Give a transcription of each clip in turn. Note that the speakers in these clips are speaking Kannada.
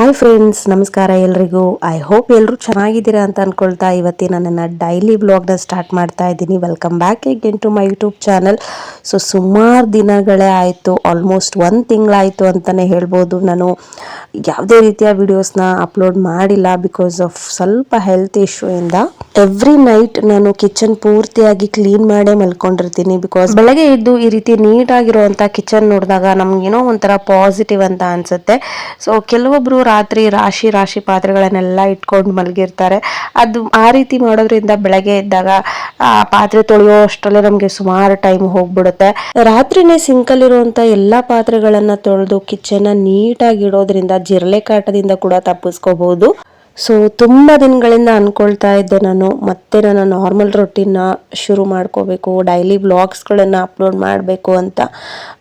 ಹಾಯ್ ಫ್ರೆಂಡ್ಸ್ ನಮಸ್ಕಾರ ಎಲ್ರಿಗೂ. ಐ ಹೋಪ್ ಎಲ್ಲರೂ ಚೆನ್ನಾಗಿದ್ದೀರಾ ಅಂತ ಅನ್ಕೊಳ್ತಾ ಇವತ್ತಿನ ನನ್ನ ಡೈಲಿ ಬ್ಲಾಗ್ನ ಸ್ಟಾರ್ಟ್ ಮಾಡ್ತಾ ಇದ್ದೀನಿ. Welcome back again to my YouTube channel so ಸುಮಾರು ದಿನಗಳೇ ಆಯಿತು ಆಲ್ಮೋಸ್ಟ್ ಒಂದು ತಿಂಗಳಾಯಿತು ಅಂತಲೇ ಹೇಳ್ಬೋದು. ನಾನು ಯಾವುದೇ ರೀತಿಯ ವಿಡಿಯೋಸ್ನ ಅಪ್ಲೋಡ್ ಮಾಡಿಲ್ಲ ಬಿಕಾಸ್ ಆಫ್ ಸ್ವಲ್ಪ ಹೆಲ್ತ್ ಇಶ್ಯೂ ಇಂದ. ಎವ್ರಿ ನೈಟ್ ನಾನು ಕಿಚನ್ ಪೂರ್ತಿಯಾಗಿ ಕ್ಲೀನ್ ಮಾಡೇ ಮಲ್ಕೊಂಡಿರ್ತೀನಿ ಬಿಕಾಸ್ ಬೆಳಗ್ಗೆ ಎದ್ದು ಈ ರೀತಿ ನೀಟಾಗಿರುವಂಥ ಕಿಚನ್ ನೋಡಿದಾಗ ನಮ್ಗೇನೋ ಒಂಥರ ಪಾಸಿಟಿವ್ ಅಂತ ಅನ್ಸುತ್ತೆ. ಸೊ ಕೆಲವೊಬ್ರು ರಾತ್ರಿ ರಾಶಿ ರಾಶಿ ಪಾತ್ರೆಗಳನ್ನೆಲ್ಲ ಇಟ್ಕೊಂಡು ಮಲಗಿರ್ತಾರೆ. ಅದು ಆ ರೀತಿ ಮಾಡೋದ್ರಿಂದ ಬೆಳಗ್ಗೆ ಎದ್ದಾಗ, ಆ ಪಾತ್ರೆ ತೊಳೆಯೋ ಅಷ್ಟರಲ್ಲೇ ನಮಗೆ ಸುಮಾರು ಟೈಮ್ ಹೋಗ್ಬಿಡುತ್ತೆ. ರಾತ್ರಿನೇ ಸಿಂಕಲ್ಲಿರುವಂಥ ಎಲ್ಲ ಪಾತ್ರೆಗಳನ್ನ ತೊಳೆದು ಕಿಚನ್ನ ನೀಟಾಗಿ ಇಡೋದ್ರಿಂದ, ಜಿರಳೆ ಕಾಟದಿಂದ ಕೂಡ ತಪ್ಪಿಸ್ಕೋಬಹುದು. ಸೊ ತುಂಬ ದಿನಗಳಿಂದ ಅಂದ್ಕೊಳ್ತಾ ಇದ್ದೆ ನಾನು. ಮತ್ತೆ ನಾನು ನಾರ್ಮಲ್ ರೊಟ್ಟಿನ ಶುರು ಮಾಡ್ಕೋಬೇಕು ಡೈಲಿ ಬ್ಲಾಗ್ಸ್ಗಳನ್ನು ಅಪ್ಲೋಡ್ ಮಾಡಬೇಕು ಅಂತ.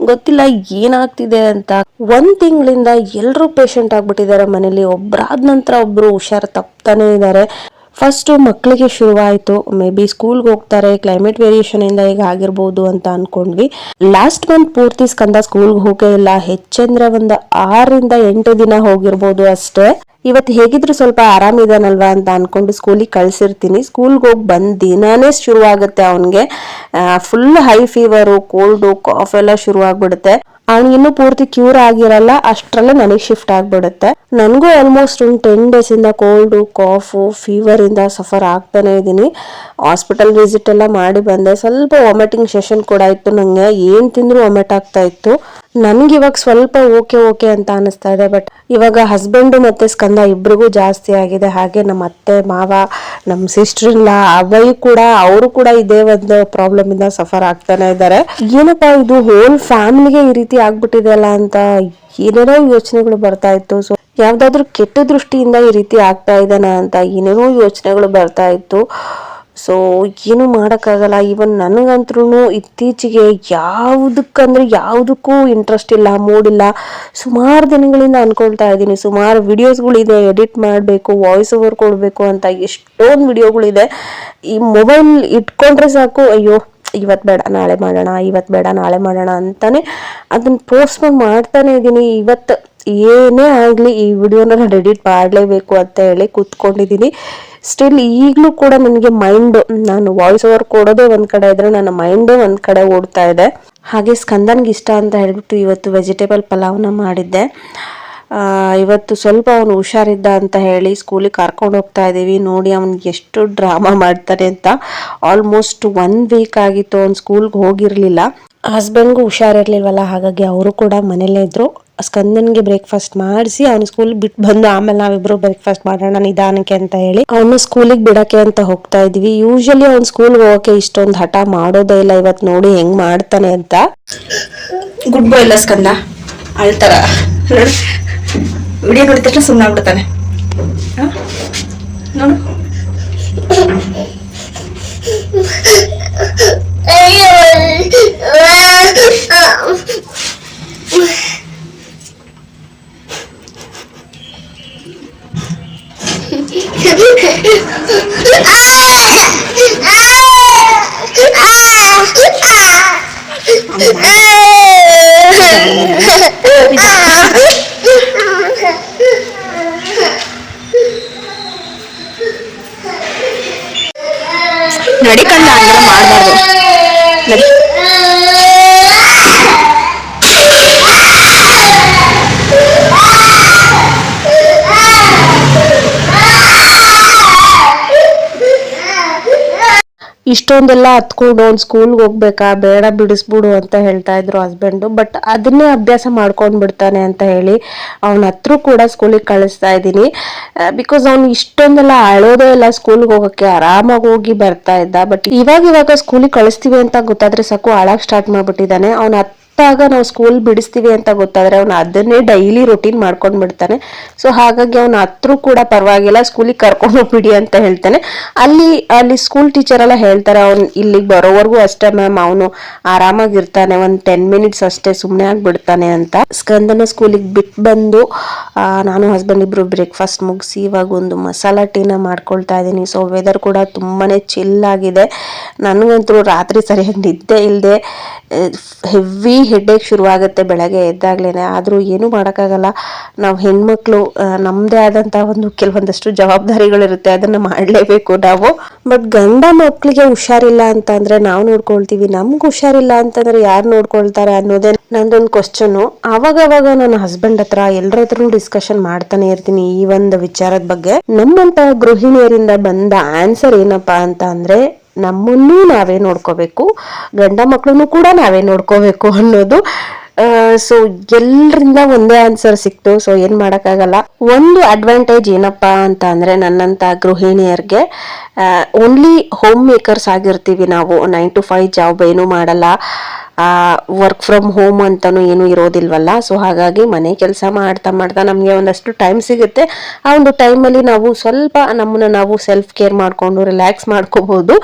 ಗೊತ್ತಿಲ್ಲ ಏನಾಗ್ತಿದೆ ಅಂತ. ಒಂದು ತಿಂಗಳಿಂದ ಎಲ್ಲರೂ ಪೇಷಂಟ್ ಆಗಿಬಿಟ್ಟಿದ್ದಾರೆ ಮನೇಲಿ. ಒಬ್ಬರಾದ ನಂತರ ಒಬ್ಬರು ಹುಷಾರು ತಪ್ತಾನೆ ಇದ್ದಾರೆ. ಫಸ್ಟು ಮಕ್ಕಳಿಗೆ ಶುರುವಾಯಿತು. ಮೇ ಬಿ ಸ್ಕೂಲ್ಗೆ ಹೋಗ್ತಾರೆ. ಕ್ಲೈಮೇಟ್ ವೇರಿಯೇಷನ್ ಇಂದ ಈಗ ಆಗಿರ್ಬೋದು ಅಂತ ಅಂದ್ಕೊಂಡ್ವಿ ಲಾಸ್ಟ್ ಮಂತ್ ಪೂರ್ತಿ ಸ್ಕಂದ ಸ್ಕೂಲ್ಗೆ ಹೋಗೇ ಇಲ್ಲ. ಹೆಚ್ಚಂದ್ರೆ ಒಂದು ಆರರಿಂದ ಎಂಟು ದಿನ ಹೋಗಿರ್ಬೋದು ಅಷ್ಟೇ. ಇವತ್ತು ಹೇಗಿದ್ರು ಸ್ವಲ್ಪ ಆರಾಮಿದಾನಲ್ವಾ ಅಂತ ಅನ್ಕೊಂಡು ಸ್ಕೂಲಿಗೆ ಕಳ್ಸಿರ್ತೀನಿ. ಸ್ಕೂಲ್ಗೆ ಹೋಗಿ ಬಂದ್ ದಿನಾನೇ ಶುರು ಆಗುತ್ತೆ ಅವನಿಗೆ full high fever cold cough ಎಲ್ಲ ಶುರು ಆಗ್ಬಿಡುತ್ತೆ ಅವ್ನಿಗೆ ಇನ್ನೂ ಪೂರ್ತಿ ಕ್ಯೂರ್ ಆಗಿರಲ್ಲ, ಅಷ್ಟರಲ್ಲೇ ನನಗೆ ಶಿಫ್ಟ್ ಆಗ್ಬಿಡುತ್ತೆ. ನನಗೂ ಆಲ್ಮೋಸ್ಟ್ ಒಂದು ಟೆನ್ ಡೇಸ್ ಇಂದ ಕೋಲ್ಡು ಕಾಫು ಫೀವರ್ ಇಂದ ಸಫರ್ ಆಗ್ತಾನೆ ಇದ್ದೀನಿ ಹಾಸ್ಪಿಟಲ್ ವಿಸಿಟ್ ಎಲ್ಲ ಮಾಡಿ ಬಂದೆ. ಸ್ವಲ್ಪ ವಾಮಿಟಿಂಗ್ ಸೆಷನ್ ಕೂಡ ಇತ್ತು. ನಂಗೆ ಏನ್ ತಿಂದ್ರು ವಾಮಿಟ್ ಆಗ್ತಾ ಇತ್ತು. ನನ್ಗೆ ಇವಾಗ ಸ್ವಲ್ಪ ಓಕೆ ಓಕೆ ಅಂತ ಅನಿಸ್ತಾ ಇದೆ ಬಟ್ ಇವಾಗ ಹಸ್ಬೆಂಡು ಮತ್ತೆ ಸ್ಕಂದ ಇಬ್ಬರಿಗೂ ಜಾಸ್ತಿ ಆಗಿದೆ. ಹಾಗೆ ನಮ್ಮ ಅತ್ತೆ, ಮಾವ ನಮ್ಮ ಸಿಸ್ಟರ್ ಇಲ್ಲ ಅವೈ ಕೂಡ, ಅವರು ಕೂಡ ಇದೇ ಒಂದು ಪ್ರಾಬ್ಲಮ್ ಇಂದ ಸಫರ್ ಆಗ್ತಾನೆ ಇದ್ದಾರೆ. ಏನಪ್ಪಾ ಇದು ಹೋಲ್ ಫ್ಯಾಮಿಲಿಗೆ ಈ ರೀತಿ ಆಗ್ಬಿಟ್ಟಿದೆ ಅಲ್ಲ ಅಂತ ಏನೇನೋ ಯೋಚನೆಗಳು ಬರ್ತಾ ಇತ್ತು. ಸೊ ಯಾವ್ದಾದ್ರು ಕೆಟ್ಟ ದೃಷ್ಟಿಯಿಂದ ಈ ರೀತಿ ಆಗ್ತಾ ಇದ್ದಾನ ಅಂತ ಏನೇನೋ ಯೋಚನೆಗಳು ಬರ್ತಾ ಇತ್ತು. ಸೊ ಏನು ಮಾಡೋಕ್ಕಾಗಲ್ಲ. ಈವನ್ ನನಗಂತ್ರೂ ಇತ್ತೀಚೆಗೆ ಯಾವುದಕ್ಕಂದ್ರೆ ಯಾವುದಕ್ಕೂ ಇಂಟ್ರೆಸ್ಟ್ ಇಲ್ಲ ಮೂಡಿಲ್ಲ ಸುಮಾರು ದಿನಗಳಿಂದ ಅನ್ಕೊಳ್ತಾ ಇದ್ದೀನಿ. ಸುಮಾರು ವಿಡಿಯೋಸ್ಗಳಿದೆ ಎಡಿಟ್ ಮಾಡಬೇಕು ವಾಯ್ಸ್ ಓವರ್ ಕೊಡಬೇಕು ಅಂತ ಎಷ್ಟೊಂದು ವಿಡಿಯೋಗಳಿದೆ ಈ ಮೊಬೈಲ್ ಇಟ್ಕೊಂಡ್ರೆ ಸಾಕು. ಅಯ್ಯೋ ಇವತ್ತು ಬೇಡ, ನಾಳೆ ಮಾಡೋಣ ಇವತ್ತು ಬೇಡ, ನಾಳೆ ಮಾಡೋಣ ಅಂತಾನೆ ಅದನ್ನ ಪೋಸ್ಟ್ಪೋನ್ ಮಾಡ್ತಾನೆ ಇದ್ದೀನಿ ಇವತ್ತು ಏನೇ ಆಗಲಿ ಈ ವಿಡಿಯೋನ ನಾನು ಎಡಿಟ್ ಮಾಡಲೇಬೇಕು ಅಂತ ಹೇಳಿ ಕೂತ್ಕೊಂಡಿದ್ದೀನಿ ಸ್ಟಿಲ್ ಈಗಲೂ ಕೂಡ ನನಗೆ ಮೈಂಡ್ ನಾನು ವಾಯ್ಸ್ ಓವರ್ ಕೊಡೋದೇ ಒಂದು ಕಡೆ ಇದ್ರೆ ನನ್ನ ಮೈಂಡೇ ಒಂದು ಕಡೆ ಓಡ್ತಾ ಇದೆ. ಹಾಗೆ ಸ್ಕಂದನ್ಗೆ ಇಷ್ಟ ಅಂತ ಹೇಳಿಬಿಟ್ಟು ಇವತ್ತು ವೆಜಿಟೇಬಲ್ ಪಲಾವ್ನ ಮಾಡಿದ್ದೆ. ಇವತ್ತು ಸ್ವಲ್ಪ ಅವನು ಹುಷಾರಿದ್ದ ಅಂತ ಹೇಳಿ ಸ್ಕೂಲಿಗೆ ಕರ್ಕೊಂಡು ಹೋಗ್ತಾ ಇದ್ದೀವಿ ನೋಡಿ ಅವನಿಗೆ ಎಷ್ಟು ಡ್ರಾಮಾ ಮಾಡ್ತಾನೆ ಅಂತ. ಆಲ್ಮೋಸ್ಟ್ ಒನ್ ವೀಕ್ ಆಗಿತ್ತು ಅವ್ನು ಸ್ಕೂಲ್ಗೆ ಹೋಗಿರಲಿಲ್ಲ. ಹಸ್ಬೆಂಡ್ಗೂ ಹುಷಾರಿರ್ಲಿಲ್ವಲ್ಲ, ಹಾಗಾಗಿ ಅವರು ಕೂಡ ಮನೇಲೇ ಇದ್ದರು ಸ್ಕಂದನ್ಗೆ ಬ್ರೇಕ್ಫಾಸ್ಟ್ ಮಾಡಿಸಿ ಅವನು ಸ್ಕೂಲ್ ಬಿಟ್ಟು ಬಂದು ಆಮೇಲೆ ನಾವಿಬ್ರು ಬ್ರೇಕ್ಫಾಸ್ಟ್ ಮಾಡೋಣ ನಿಧಾನಕ್ಕೆ ಅಂತ ಹೇಳಿ ಅವನು ಸ್ಕೂಲಿಗೆ ಬಿಡಕ್ಕೆ ಅಂತ ಹೋಗ್ತಾ ಇದ್ವಿ. ಯೂಶಲಿ ಅವ್ನು ಸ್ಕೂಲ್ಗೆ ಹೋಗಕ್ಕೆ ಇಷ್ಟೊಂದು ಹಠ ಮಾಡೋದೇ ಇಲ್ಲ. ಇವತ್ತು ನೋಡಿ ಹೆಂಗ್ ಮಾಡ್ತಾನೆ ಅಂತ. ಗುಡ್ ಬಾಯ್ ಇಲ್ಲ ಸ್ಕಂದ? ಅಳ್ತಾರ. ವಿಡಿಯೋ ನೋಡಿದ ತಕ್ಷಣ ಸುಮ್ಮನೆ ಆಗ್ಬಿಡ್ತಾನೆ ಹ? ನೋಡು ನಡಿ ಕಂದ ಹಂಗೆಲ್ಲ ಮಾಡಬಾರ್ದು. ಇಷ್ಟೊಂದೆಲ್ಲ ಹತ್ಕೊಂಡು ಅವ್ನು ಸ್ಕೂಲ್ಗೆ ಹೋಗ್ಬೇಕಾ? ಬೇಡ ಬಿಡಿಸ್ಬಿಡು ಅಂತ ಹೇಳ್ತಾ ಇದ್ರು ಹಸ್ಬೆಂಡು ಬಟ್ ಅದನ್ನೇ ಅಭ್ಯಾಸ ಮಾಡ್ಕೊಂಡು ಬಿಡ್ತಾನೆ ಅಂತ ಹೇಳಿ ಅವನ ಹತ್ರ ಕೂಡ ಸ್ಕೂಲಿಗೆ ಕಳಿಸ್ತಾ ಇದ್ದೀನಿ. ಬಿಕಾಸ್ ಅವ್ನು ಇಷ್ಟೊಂದೆಲ್ಲ ಅಳೋದೇ ಇಲ್ಲ ಸ್ಕೂಲ್ಗೆ ಹೋಗಕ್ಕೆ. ಆರಾಮಾಗಿ ಹೋಗಿ ಬರ್ತಾ ಇದ್ದ. ಬಟ್ ಇವಾಗ ಇವಾಗ ಸ್ಕೂಲಿಗೆ ಕಳಿಸ್ತೀವಿ ಅಂತ ಗೊತ್ತಾದ್ರೆ ಸಾಕು ಅಳಕ್ಕೆ ಸ್ಟಾರ್ಟ್ ಮಾಡ್ಬಿಟ್ಟಿದ್ದಾನೆ. ಅವ್ನ ಹತ್ತಾಗ ನಾವು ಸ್ಕೂಲ್ ಬಿಡಿಸ್ತೀವಿ ಅಂತ ಗೊತ್ತಾದ್ರೆ ಅವ್ನು ಅದನ್ನೇ ಡೈಲಿ ರೊಟೀನ್ ಮಾಡ್ಕೊಂಡು ಬಿಡ್ತಾನೆ. ಸೊ ಹಾಗಾಗಿ ಅವ್ನ ಹತ್ರ ಕೂಡ ಪರವಾಗಿಲ್ಲ ಸ್ಕೂಲಿಗೆ ಕರ್ಕೊಂಡು ಹೋಗ್ಬಿಡಿ ಅಂತ ಹೇಳ್ತಾನೆ. ಅಲ್ಲಿ ಅಲ್ಲಿ ಸ್ಕೂಲ್ ಟೀಚರ್ ಎಲ್ಲ ಹೇಳ್ತಾರೆ, ಅವ್ನು ಇಲ್ಲಿಗೆ ಬರೋವರೆಗೂ ಅಷ್ಟೇ ಮ್ಯಾಮ್ ಅವನು ಆರಾಮಾಗಿರ್ತಾನೆ ಒಂದು ಟೆನ್ ಮಿನಿಟ್ಸ್ ಅಷ್ಟೇ ಸುಮ್ಮನೆ ಆಗಿಬಿಡ್ತಾನೆ ಅಂತ. ಸ್ಕಂದನ ಸ್ಕೂಲಿಗೆ ಬಿಟ್ಟು ಬಂದು ನಾನು ಹಸ್ಬೆಂಡ್ ಇಬ್ರು ಬ್ರೇಕ್ಫಾಸ್ಟ್ ಮುಗಿಸಿ ಇವಾಗ ಒಂದು ಮಸಾಲ ಟೀನ ಮಾಡ್ಕೊಳ್ತಾ ಇದ್ದೀನಿ. ಸೊ ವೆದರ್ ಕೂಡ ತುಂಬಾ ಚಿಲ್ ಆಗಿದೆ. ನನಗಂತೂ ರಾತ್ರಿ ಸರಿಯಾಗಿ ನಿದ್ದೆ ಇಲ್ಲದೆ ಹೆವಿ ಹೆಡ್ಡೇಕ್ ಶುರುವಾಗುತ್ತೆ ಬೆಳಗ್ಗೆ ಎದ್ದಾಗ್ಲೇ ಆದರೂ ಏನೂ ಮಾಡೋಕ್ಕಾಗಲ್ಲ. ನಾವು ಹೆಣ್ಮಕ್ಳು ನಮ್ಮದೇ ಆದಂಥ ಒಂದು ಕೆಲವೊಂದಷ್ಟು ಜವಾಬ್ದಾರಿಗಳಿರುತ್ತೆ. ಅದನ್ನು ಮಾಡಲೇಬೇಕು ನಾವು. ಬಟ್ ಗಂಡ ಮಕ್ಕಳಿಗೆ ಹುಷಾರಿಲ್ಲ ಅಂತ ಅಂದ್ರೆ ನಾವು ನೋಡ್ಕೊಳ್ತೀವಿ. ನಮ್ಗೆ ಹುಷಾರಿಲ್ಲ ಅಂತಂದ್ರೆ ಯಾರು ನೋಡ್ಕೊಳ್ತಾರೆ ಅನ್ನೋದೇ ನಂದೊಂದು ಕ್ವಶನು ಅವಾಗ ನನ್ನ ಹಸ್ಬೆಂಡ್ ಹತ್ರ ಎಲ್ಲರ ಹತ್ರನೂ ಡಿಸ್ಕಷನ್ ಮಾಡ್ತಾನೆ ಇರ್ತೀನಿ ಈ ಒಂದು ವಿಚಾರದ ಬಗ್ಗೆ. ನಮ್ಮಂತ ಗೃಹಿಣಿಯರಿಂದ ಬಂದ ಆನ್ಸರ್ ಏನಪ್ಪಾ ಅಂತ ಅಂದ್ರೆ ನಮ್ಮನ್ನೂ ನಾವೇ ನೋಡ್ಕೋಬೇಕು, ಗಂಡ ಮಕ್ಕಳನ್ನು ಕೂಡ ನಾವೇ ನೋಡ್ಕೋಬೇಕು ಅನ್ನೋದು ಸೊ ಎಲ್ಲರಿಂದ ಒಂದೇ ಆನ್ಸರ್ ಸಿಕ್ತು. ಸೊ ಏನು ಮಾಡೋಕ್ಕಾಗಲ್ಲ. ಒಂದು ಅಡ್ವಾಂಟೇಜ್ ಏನಪ್ಪ ಅಂತ ಅಂದರೆ ನನ್ನಂಥ ಗೃಹಿಣಿಯರಿಗೆ ಓನ್ಲಿ ಹೋಮ್ ಮೇಕರ್ಸ್ ಆಗಿರ್ತೀವಿ ನಾವು. ನೈನ್ ಟು ಫೈವ್ ಜಾಬ್ ಏನೂ ಮಾಡಲ್ಲ. ವರ್ಕ್ ಫ್ರಮ್ ಹೋಮ್ ಅಂತಾನು ಏನು ಇರೋದಿಲ್ವಲ್ಲ? ಸೊ ಹಾಗಾಗಿ ಮನೆ ಕೆಲಸ ಮಾಡ್ತಾ ಮಾಡ್ತಾ ನಮಗೆ ಒಂದಷ್ಟು ಟೈಮ್ ಸಿಗುತ್ತೆ. ಆ ಒಂದು ಟೈಮಲ್ಲಿ ನಾವು ಸ್ವಲ್ಪ ನಮ್ಮನ್ನ ನಾವು ಸೆಲ್ಫ್ ಕೇರ್ ಮಾಡಿಕೊಂಡು ರಿಲ್ಯಾಕ್ಸ್ ಮಾಡ್ಕೋಬಹುದು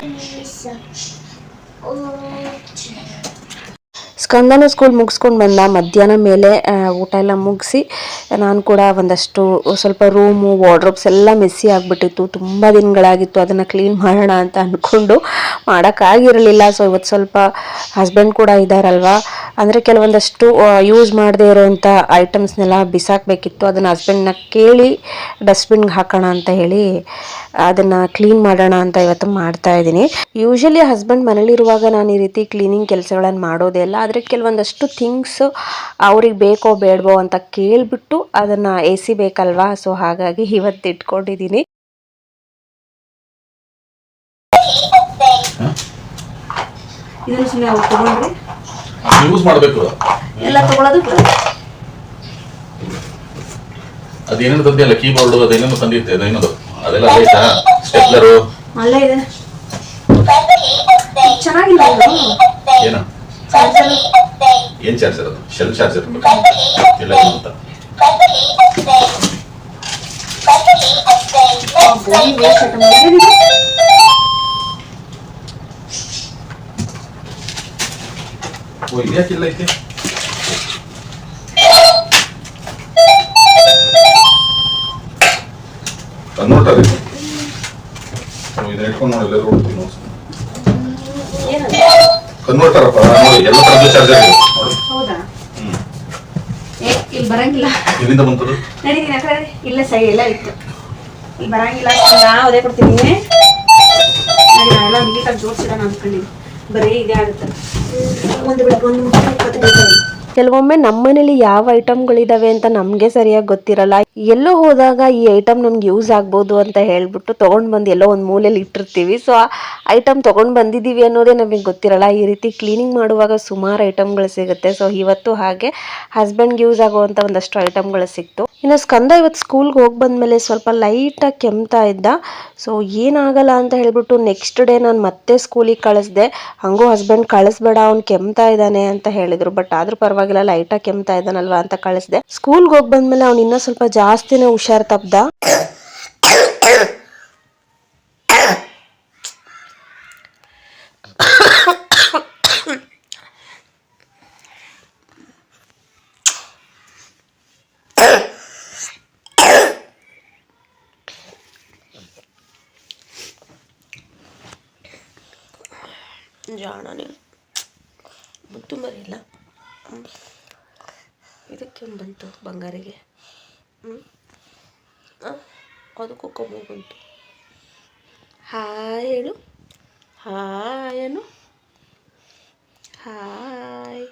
ಸ್ಕಂದನ ಸ್ಕೂಲ್ ಮುಗಿಸ್ಕೊಂಡು ಬಂದ ಮಧ್ಯಾಹ್ನ ಮೇಲೆ ಊಟ ಎಲ್ಲ ಮುಗಿಸಿ, ನಾನು ಕೂಡ ಒಂದಷ್ಟು ಸ್ವಲ್ಪ ರೂಮು ವಾರ್ಡ್ರೋಬ್ಸ್ ಎಲ್ಲ ಮೆಸ್ಸಿ ಆಗಿಬಿಟ್ಟಿತ್ತು. ತುಂಬ ದಿನಗಳಾಗಿತ್ತು ಅದನ್ನು ಕ್ಲೀನ್ ಮಾಡೋಣ ಅಂತ ಅಂದ್ಕೊಂಡು ಮಾಡೋಕ್ಕಾಗಿರಲಿಲ್ಲ. ಸೊ ಇವತ್ತು ಸ್ವಲ್ಪ ಹಸ್ಬೆಂಡ್ ಕೂಡ ಇದ್ದಾರಲ್ವಾ ಅಂದರೆ ಕೆಲವೊಂದಷ್ಟು ಯೂಸ್ ಮಾಡದೇ ಇರೋವಂಥ ಐಟಮ್ಸ್ನೆಲ್ಲ ಬಿಸಾಕಬೇಕಿತ್ತು. ಅದನ್ನು ಹಸ್ಬೆಂಡ್ನ ಕೇಳಿ ಡಸ್ಟ್ಬಿನ್ಗೆ ಹಾಕೋಣ ಅಂತ ಹೇಳಿ, ಅದನ್ನು ಕ್ಲೀನ್ ಮಾಡೋಣ ಅಂತ ಇವತ್ತು ಮಾಡ್ತಾ ಇದ್ದೀನಿ. ಯೂಶಲಿ ಹಸ್ಬೆಂಡ್ ಮನೇಲಿರುವಾಗ ನಾನು ಈ ರೀತಿ ಕ್ಲೀನಿಂಗ್ ಕೆಲಸಗಳನ್ನು ಮಾಡೋದೇ ಇಲ್ಲ. ಆದರೆ ಕೆಲವೊಂದಷ್ಟು ಥಿಂಗ್ಸ್ ಅವ್ರಿಗೆ ಬೇಕೋ ಬೇಡವೋ ಅಂತ ಕೇಳಿಬಿಟ್ಟು ಅದನ್ನು ಎಸಿಬೇಕಲ್ವಾ ಸೊ ಹಾಗಾಗಿ ಇವತ್ತು ಇಟ್ಕೊಂಡಿದ್ದೀನಿ. ಇದನ್ನು ಸುಮ್ಮನೆ ಅವ್ರು ತಗೊಂಡ್ರಿ? ಯೂಸ್ ಮಾಡಬೇಕು. ಎಲ್ಲ ತಗೊಳ್ಳೋದು ಅದೇನೇನು ಅಲ್ಲ ಕೀಬೋರ್ಡ್ ಅದೇನೇನು ತಂದಿತ್ತೆ ಅದೇನದು ಅದೆಲ್ಲ ಆಯ್ತಾ ಸ್ಟೆಪ್ಲರು ಅಲ್ಲೇ ಇದೆ. ಚೆನ್ನಾಗಿಲ್ಲ ಇದು ಏನು? ಚಾರ್ಜರ್ ಏನ್ ಚಾರ್ಜರ್ ಅದು? ಶೆಲ್ ಚಾರ್ಜರ್ ಇಲ್ಲ ಅಂತ. ಬೋನಿ ವೇಸ್ಟ್ ಐಟಮ್ ಇದೆ ಓ ಇದ್ಯಾಕಿಲ್ಲ ಐತೆ ಇದನ್ನ ಇಟ್ಕೊಂಡು ನೋಡಿ ಎಲ್ಲರೂ ಎಲ್ಲ ತರದ್ದು ಚಾರ್ಜರ್ ಇದೆ ಹೌದಾ? ಏ ಇಲ್ಲಿ ಬರಂಗಿಲ್ಲ. ಎಲ್ಲಿಂದ ಬಂತದು? ನಡೀತೀನಿ ನಡಿ. ಇಲ್ಲ ಸರಿ ಎಲ್ಲ ಇತ್ತು. ಇಲ್ಲಿ ಬರಂಗಿಲ್ಲ. ನಾ ಅದೇ ಕೊಡ್ತೀನಿ. ನಡಿ ಜೋಡಿಸಿಡೋಣ ಅನ್ಕೊಂಡಿನಿ ಬರೀ ಇದೇ ಆಗುತ್ತೆ. ಒಂದು ಬಿಡ ಒಂದು ಮುಟ್ಟೆ ಇಪ್ಪತ್ತು ಕೆಲವೊಮ್ಮೆ ನಮ್ಮನೇಲಿ ಯಾವ ಐಟಮ್ಗಳಿದಾವೆ ಅಂತ ನಮಗೆ ಸರಿಯಾಗಿ ಗೊತ್ತಿರಲ್ಲ. ಎಲ್ಲೋ ಹೋದಾಗ ಈ ಐಟಮ್ ನಮ್ಗೆ ಯೂಸ್ ಆಗ್ಬೋದು ಅಂತ ಹೇಳ್ಬಿಟ್ಟು ತೊಗೊಂಡು ಬಂದು ಎಲ್ಲೋ ಒಂದು ಮೂಲೆಯಲ್ಲಿ ಇಟ್ಟಿರ್ತೀವಿ. ಸೊ, ಆ ಐಟಮ್ ತೊಗೊಂಡು ಬಂದಿದ್ದೀವಿ ಅನ್ನೋದೇ ನಮಗೆ ಗೊತ್ತಿರಲ್ಲ. ಈ ರೀತಿ ಕ್ಲೀನಿಂಗ್ ಮಾಡುವಾಗ ಸುಮಾರು ಐಟಮ್ಗಳು ಸಿಗುತ್ತೆ. ಸೊ, ಇವತ್ತು ಹಾಗೆ ಹಸ್ಬೆಂಡ್ಗೆ ಯೂಸ್ ಆಗುವಂಥ ಒಂದಷ್ಟು ಐಟಮ್ಗಳು ಸಿಕ್ತು. ಇನ್ನು ಸ್ಕಂದ ಇವತ್ತು ಸ್ಕೂಲ್ಗೆ ಹೋಗಿ ಬಂದಮೇಲೆ ಸ್ವಲ್ಪ ಲೈಟಾಗಿ ಕೆಮ್ತಾ ಇದ್ದ. ಸೊ, ಏನಾಗಲ್ಲ ಅಂತ ಹೇಳ್ಬಿಟ್ಟು ನೆಕ್ಸ್ಟ್ ಡೇ ನಾನು ಮತ್ತೆ ಸ್ಕೂಲಿಗೆ ಕಳಿಸ್ದೆ. ಹಂಗೂ ಹಸ್ಬೆಂಡ್ ಕಳಿಸ್ಬೇಡ, ಅವ್ನು ಕೆಮ್ತಾ ಇದ್ದಾನೆ ಅಂತ ಹೇಳಿದ್ರು. ಬಟ್ ಆದರೂ ಪರವಾಗಿಲ್ಲ. ಲೈಟಾಗಿ ಕೆಮ್ತಾ ಇದ್ದಾನಲ್ವಾ ಅಂತ ಕಳಿಸಿದೆ. ಸ್ಕೂಲ್ಗೆ ಹೋಗಿ ಬಂದ್ಮೇಲೆ ಅವ್ನು ಇನ್ನೂ ಸ್ವಲ್ಪ ಜಾಸ್ತಿನೇ ಹುಷಾರ್ ಜಾಣ ನೀನು. ಮುದ್ದು ಮರಿಲ್ಲ ಇದಕ್ಕೆ ಬಂತು ಬಂಗಾರಿಗೆ. ಅದಕ್ಕೂ ಕಮ್ಮು ಬಂತು. ಹಾಯ್ ಹೇಳು ಹಾಯ್ ಏನು ಹಾಯ್.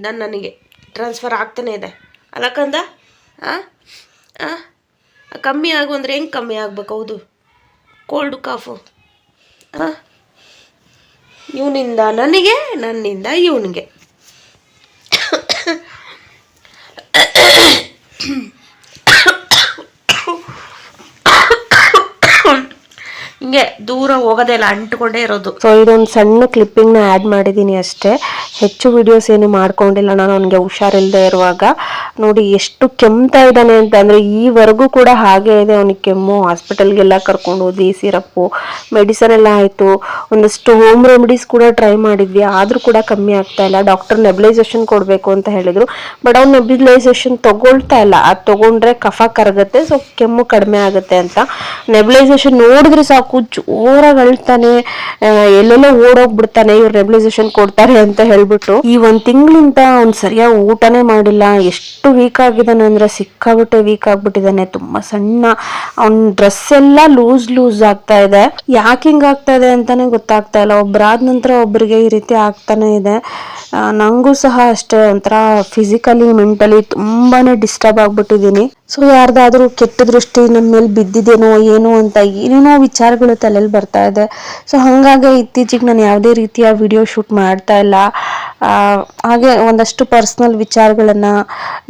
ಇವನಿಗೆ ನನಗೆ ಟ್ರಾನ್ಸ್ಫರ್ ಆಗ್ತಾನೆ ಇದೆ. ಅಲ್ಲ ಆ ಆ? ಕಮ್ಮಿ ಆಗು ಅಂದರೆ ಹೆಂಗೆ ಕಮ್ಮಿ ಆಗ್ಬೇಕು ಹೌದು ಕೋಲ್ಡು ಕಾಫು ಹಾಂ ಇವನಿಂದ ನನಗೆ, ನನ್ನಿಂದ ಇವನಿಗೆ. ಹಿಂಗೆ ದೂರ ಹೋಗೋದೇ ಇಲ್ಲ, ಅಂಟ್ಕೊಂಡೇ ಇರೋದು. ಸೊ ಇದೊಂದು ಸಣ್ಣ ಕ್ಲಿಪ್ಪಿಂಗ್ನ ಆ್ಯಡ್ ಮಾಡಿದ್ದೀನಿ ಅಷ್ಟೇ. ಹೆಚ್ಚು ವಿಡಿಯೋಸ್ ಏನು ಮಾಡ್ಕೊಂಡಿಲ್ಲ ನಾನು, ಅವನಿಗೆ ಹುಷಾರಿಲ್ಲದೆ ಇರುವಾಗ. ನೋಡಿ, ಎಷ್ಟು ಕೆಮ್ತಾ ಇದ್ದಾನೆ ಅಂತ, ಅಂದರೆ ಈವರೆಗೂ ಕೂಡ ಹಾಗೆ ಇದೆ ಅವನಿಗೆ ಕೆಮ್ಮು. ಹಾಸ್ಪಿಟಲ್ಗೆಲ್ಲ ಕರ್ಕೊಂಡು ಹೋದ್ವಿ, ಸಿರಪ್ಪು ಮೆಡಿಸನ್ ಎಲ್ಲ ಆಯಿತು. ಒಂದಷ್ಟು ಹೋಮ್ ರೆಮಿಡೀಸ್ ಕೂಡ ಟ್ರೈ ಮಾಡಿದ್ವಿ. ಆದರೂ ಕೂಡ ಕಮ್ಮಿ ಆಗ್ತಾ ಇಲ್ಲ. ಡಾಕ್ಟರ್ ನೆಬ್ಲೈಸೇಷನ್ ಕೊಡಬೇಕು ಅಂತ ಹೇಳಿದ್ರು. ಬಟ್ ಅವ್ನು ನೆಬಿಲೈಸೇಷನ್ ತಗೊಳ್ತಾ ಇಲ್ಲ. ಅದು ತಗೊಂಡ್ರೆ ಕಫ ಕರಗುತ್ತೆ ಸೊ ಕೆಮ್ಮು ಕಡಿಮೆ ಆಗುತ್ತೆ ಅಂತ. ನೆಬ್ಲೈಸೇಷನ್ ನೋಡಿದ್ರೆ ಸಾಕು ಜೋರಾಗಿ ಅಳ್ತಾನೆ ಎಲ್ಲೆಲ್ಲೋ ಓಡೋಗ್ಬಿಡ್ತಾನೆ, ಇವ್ರು ನೆಬ್ಲೈಸೇಷನ್ ಕೊಡ್ತಾರೆ ಅಂತ ಹೇಳ್ಬಿಟ್ಟು. ಈ ಒಂದ್ ತಿಂಗಳಿಂದ ಅವ್ನು ಸರಿಯಾಗಿ ಊಟನೇ ಮಾಡಿಲ್ಲ. ಎಷ್ಟು ವೀಕ್ ಆಗಿದ್ದಾನೆ ಅಂದ್ರೆ ಸಿಕ್ಕಾಬಿಟ್ಟೆ ವೀಕ್ ಆಗ್ಬಿಟ್ಟಿದ್ದಾನೆ ತುಂಬಾ ಸಣ್ಣ. ಅವ್ನ ಡ್ರೆಸ್ ಎಲ್ಲ ಲೂಸ್ ಲೂಸ್ ಆಗ್ತಾ ಇದೆ. ಯಾಕೆ ಹಿಂಗ್ ಆಗ್ತಾ ಇದೆ ಅಂತಾನೆ ಗೊತ್ತಾಗ್ತಾ ಇಲ್ಲ. ಒಬ್ಬರಾದ ನಂತರ ಒಬ್ಬರಿಗೆ ಈ ರೀತಿ ಆಗ್ತಾನೆ ಇದೆ. ನಂಗೂ ಸಹ ಅಷ್ಟೇ ಒಂಥರ ಫಿಸಿಕಲಿ ಮೆಂಟಲಿ ತುಂಬಾನೇ ಡಿಸ್ಟರ್ಬ್ ಆಗ್ಬಿಟ್ಟಿದೀನಿ. ಸೊ ಯಾರ್ದಾದ್ರೂ ಕೆಟ್ಟ ದೃಷ್ಟಿ ನಮ್ಮ ಮೇಲೆ ಬಿದ್ದಿದೇನೋ, ಏನೋ ಅಂತ ಏನೇನೋ ವಿಚಾರಗಳು ತಲೆಯಲ್ಲಿ ಬರ್ತಾ ಇದೆ. ಸೊ ಹಾಗಾಗಿ ಇತ್ತೀಚೆಗೆ ನಾನು ಯಾವುದೇ ರೀತಿಯ ವಿಡಿಯೋ ಶೂಟ್ ಮಾಡ್ತಾ ಇಲ್ಲ. ಹಾಗೆ ಒಂದಷ್ಟು ಪರ್ಸ್ನಲ್ ವಿಚಾರಗಳನ್ನ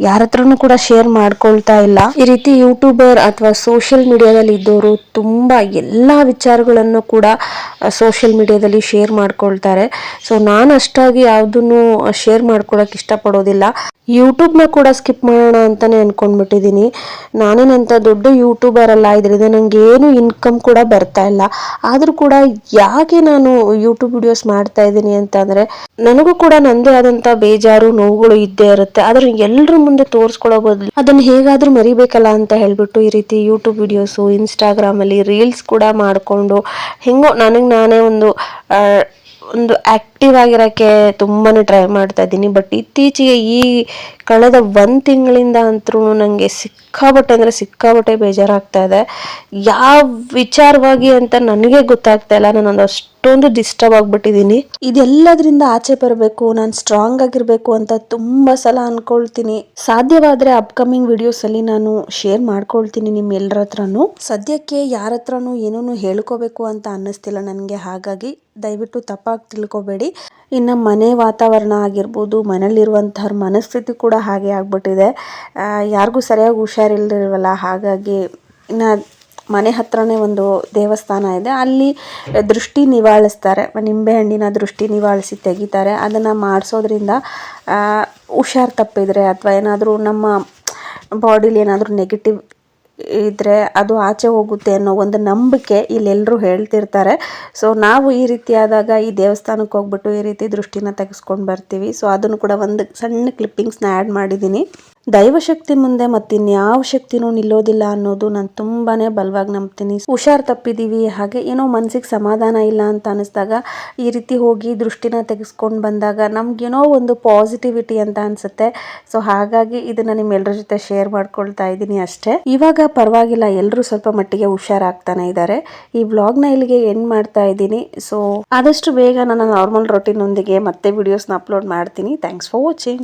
ಯಾರ ಹತ್ರನು ಕೂಡ ಶೇರ್ ಮಾಡ್ಕೊಳ್ತಾ ಇಲ್ಲ. ಈ ರೀತಿ ಯೂಟ್ಯೂಬರ್ ಅಥವಾ ಸೋಷಿಯಲ್ ಮೀಡಿಯಾದಲ್ಲಿ ಇದ್ದವರು ತುಂಬಾ ಎಲ್ಲ ವಿಚಾರಗಳನ್ನು ಕೂಡ ಸೋಷಿಯಲ್ ಮೀಡಿಯಾದಲ್ಲಿ ಶೇರ್ ಮಾಡ್ಕೊಳ್ತಾರೆ. ಸೊ ನಾನು ಅಷ್ಟಾಗಿ ಯಾವುದನ್ನು ಶೇರ್ ಮಾಡ್ಕೊಳಕ್ ಇಷ್ಟಪಡೋದಿಲ್ಲ. ಯೂಟ್ಯೂಬ್ನ ಕೂಡ ಸ್ಕಿಪ್ ಮಾಡೋಣ ಅಂತಾನೆ ಅನ್ಕೊಂಡ್ಬಿಟ್ಟಿದ್ದೀನಿ ನಾನೇನಂತ ದೊಡ್ಡ ಯೂಟ್ಯೂಬರ್ ಅಲ್ಲ, ಇದರಿಂದ ನಂಗೆ ಏನು ಇನ್ಕಮ್ ಕೂಡ ಬರ್ತಾ ಇಲ್ಲ. ಆದರೂ ಕೂಡ ಯಾಕೆ ನಾನು ಯೂಟ್ಯೂಬ್ ವಿಡಿಯೋಸ್ ಮಾಡ್ತಾ ಇದ್ದೀನಿ ಅಂತ ಅಂದ್ರೆ, ನನಗೂ ಕೂಡ ನಂದೇ ಆದಂತ ಬೇಜಾರು, ನೋವುಗಳು ಇದ್ದೇ ಇರುತ್ತೆ. ಆದ್ರೆ ಎಲ್ಲರ ಮುಂದೆ ತೋರಿಸ್ಕೊಳ್ಳೋ ಬದಲು ಅದನ್ನ ಹೇಗಾದ್ರೂ ಮರಿಬೇಕಲ್ಲ ಅಂತ ಹೇಳ್ಬಿಟ್ಟು ಈ ರೀತಿ ಯೂಟ್ಯೂಬ್ ವಿಡಿಯೋಸು ಇನ್ಸ್ಟಾಗ್ರಾಮ್ ಅಲ್ಲಿ ರೀಲ್ಸ್ ಕೂಡ ಮಾಡಿಕೊಂಡು ಹೆಂಗೋ ನನಗೆ ನಾನೇ ಒಂದು ಒಂದು ಆಕ್ಟಿವ್ ಆಗಿರೋಕ್ಕೆ ತುಂಬಾ ಟ್ರೈ ಮಾಡ್ತಾ ಇದ್ದೀನಿ. ಬಟ್ ಇತ್ತೀಚೆಗೆ ಈ ಕಳೆದ ಒಂದು ತಿಂಗಳಿಂದ ಅಂತೂ ನನಗೆ ಸಿಕ್ಕಾಬಟ್ಟೆ ಅಂದರೆ ಸಿಕ್ಕಾಬಟ್ಟೆ ಬೇಜಾರಾಗ್ತಾ ಇದೆ. ಯಾವ ವಿಚಾರವಾಗಿ ಅಂತ ನನಗೆ ಗೊತ್ತಾಗ್ತಾ ಇಲ್ಲ. ನಾನು ಅಷ್ಟೊಂದು ಡಿಸ್ಟರ್ಬ್ ಆಗಿಬಿಟ್ಟಿದ್ದೀನಿ. ಇದೆಲ್ಲದರಿಂದ ಆಚೆ ಬರಬೇಕು, ನಾನು ಸ್ಟ್ರಾಂಗ್ ಆಗಿರಬೇಕು ಅಂತ ತುಂಬ ಸಲ ಅನ್ಕೊಳ್ತೀನಿ. ಸಾಧ್ಯವಾದರೆ ಅಪ್ಕಮಿಂಗ್ ವಿಡಿಯೋಸಲ್ಲಿ ನಾನು ಶೇರ್ ಮಾಡ್ಕೊಳ್ತೀನಿ ನಿಮ್ಮ ಎಲ್ಲರ ಹತ್ರನೂ. ಸದ್ಯಕ್ಕೆ ಯಾರ ಹತ್ರನೂ ಏನೂ ಹೇಳ್ಕೋಬೇಕು ಅಂತ ಅನ್ನಿಸ್ತಿಲ್ಲ ನನಗೆ, ಹಾಗಾಗಿ ದಯವಿಟ್ಟು ತಪ್ಪಾಗಿ ತಿಳ್ಕೊಬೇಡಿ. ಇನ್ನು ಮನೆ ವಾತಾವರಣ ಆಗಿರ್ಬೋದು ಮನೇಲಿರುವಂತಹ ಮನಸ್ಥಿತಿ ಕೂಡ ಹಾಗೆ ಆಗಿಬಿಟ್ಟಿದೆ. ಯಾರಿಗೂ ಸರಿಯಾಗಿ ಹುಷಾರಿಲ್ದಿಲ್ವಲ್ಲ ಹಾಗಾಗಿ ಇನ್ನು ಮನೆ ಹತ್ರನೇ ಒಂದು ದೇವಸ್ಥಾನ ಇದೆ. ಅಲ್ಲಿ ದೃಷ್ಟಿ ನಿವಾಳಿಸ್ತಾರೆ. ನಿಂಬೆಹಣ್ಣಿನ ದೃಷ್ಟಿ ನಿವಾಳಿಸಿ ತೆಗಿತಾರೆ. ಅದನ್ನು ಮಾಡಿಸೋದ್ರಿಂದ ಹುಷಾರು ತಪ್ಪಿದರೆ ಅಥವಾ ಏನಾದರೂ ನಮ್ಮ ಬಾಡಿಲಿ ಏನಾದರೂ ನೆಗೆಟಿವ್ ಇದ್ರೆ ಅದು ಆಚೆ ಹೋಗುತ್ತೆ ಅನ್ನೋ ಒಂದು ನಂಬಿಕೆ ಇಲ್ಲೆಲ್ಲರೂ ಹೇಳ್ತಿರ್ತಾರೆ. ಸೊ ನಾವು ಈ ರೀತಿ ಆದಾಗ ಈ ದೇವಸ್ಥಾನಕ್ಕೆ ಹೋಗ್ಬಿಟ್ಟು ಈ ರೀತಿ ದೃಷ್ಟಿನ ತೆಗೆಸ್ಕೊಂಡು ಬರ್ತೀವಿ. ಸೊ ಅದನ್ನು ಕೂಡ ಒಂದು ಸಣ್ಣ ಕ್ಲಿಪ್ಪಿಂಗ್ಸ್ನ ಆ್ಯಡ್ ಮಾಡಿದ್ದೀನಿ. ದೈವಶಕ್ತಿ ಮುಂದೆ ಮತ್ತಿನ್ಯಾವ ಶಕ್ತಿನೂ ನಿಲ್ಲೋದಿಲ್ಲ ಅನ್ನೋದು ನಾನು ತುಂಬಾನೇ ಬಲವಾಗಿ ನಂಬ್ತೀನಿ. ಹುಷಾರ್ ತಪ್ಪಿದೀವಿ, ಹಾಗೆ ಏನೋ ಮನಸ್ಸಿಗೆ ಸಮಾಧಾನ ಇಲ್ಲ ಅಂತ ಅನಿಸ್ದಾಗ ಈ ರೀತಿ ಹೋಗಿ ದೃಷ್ಟಿನ ತೆಗೆಸ್ಕೊಂಡು ಬಂದಾಗ ನಮಗೇನೋ ಒಂದು ಪಾಸಿಟಿವಿಟಿ ಅಂತ ಅನ್ಸುತ್ತೆ. ಸೊ ಹಾಗಾಗಿ ಇದನ್ನ ನಿಮ್ಮೆಲ್ಲರ ಜೊತೆ ಶೇರ್ ಮಾಡ್ಕೊಳ್ತಾ ಇದ್ದೀನಿ ಅಷ್ಟೇ. ಇವಾಗ ಪರವಾಗಿಲ್ಲ ಎಲ್ಲರೂ ಸ್ವಲ್ಪ ಮಟ್ಟಿಗೆ ಹುಷಾರಾಗ್ತಾನೆ ಇದ್ದಾರೆ ಈ ವ್ಲಾಗ್ನ ಇಲ್ಲಿಗೆ ಎಂಡ್ ಮಾಡ್ತಾ ಇದ್ದೀನಿ. ಸೊ ಆದಷ್ಟು ಬೇಗ ನನ್ನ ನಾರ್ಮಲ್ ರೊಟೀನ್ ಒಂದಿಗೆ ಮತ್ತೆ ವಿಡಿಯೋಸ್ನ ಅಪ್ಲೋಡ್ ಮಾಡ್ತೀನಿ. Thanks for watching